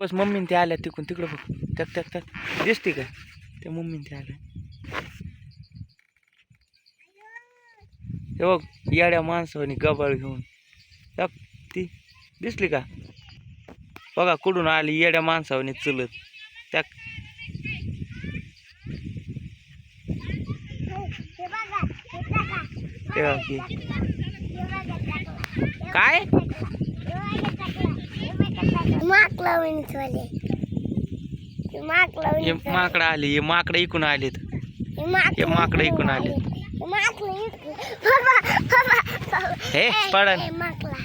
बस मम्मीन ते आल्या तिकून तिकडं बघ. टक टक टक. दिसते का? त्या मम्मीन ते आल्या. हे बघ येड्या माणसाने गबाळ घेऊन. ती दिसली का? बघा कुठून आली येड्या माणसाने चलत. त्या. काय? माक लावून माक हे लावून माकडं आली हे माकडं इकून आलीत. हे माकडं इकून आले माक बाबा बाबा बाबा. हे पडन ए माकला.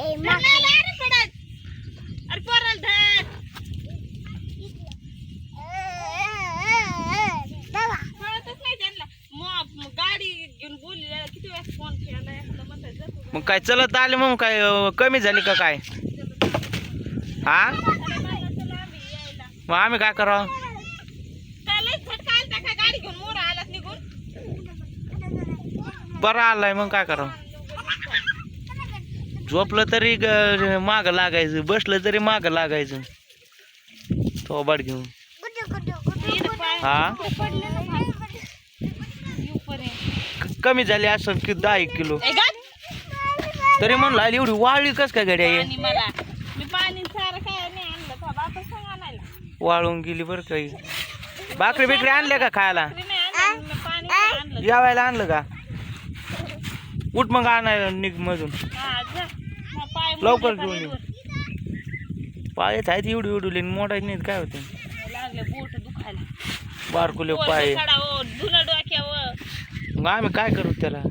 ए माकला. बाबा. गाडी घेऊन बोलली किती फोन मग काय चलत आले मग? काय अं, कमी झाली का काय? हा? मग आम्ही काय करावं? गाडी बरं आलाय मग काय करावं? झोपलं तरी माग लागायचं बसलं तरी माग लागायचं. थोबाड घेऊन. हा? कमी झाली असं की दहा एक किलो. तरी म्हणलं आली एवढी वाळली कस काय गड्या हे वाळून गेली बरं काही भाकरी बिकरी आणल्या का खायला? यावायला आणलं का? उठ मग आणायला निघ मधून. लवकर घेऊन ये. पायच आहेत एवढी उडवली मोठा नाहीत काय होते बारकुले पाय. मग आम्ही काय करू त्याला?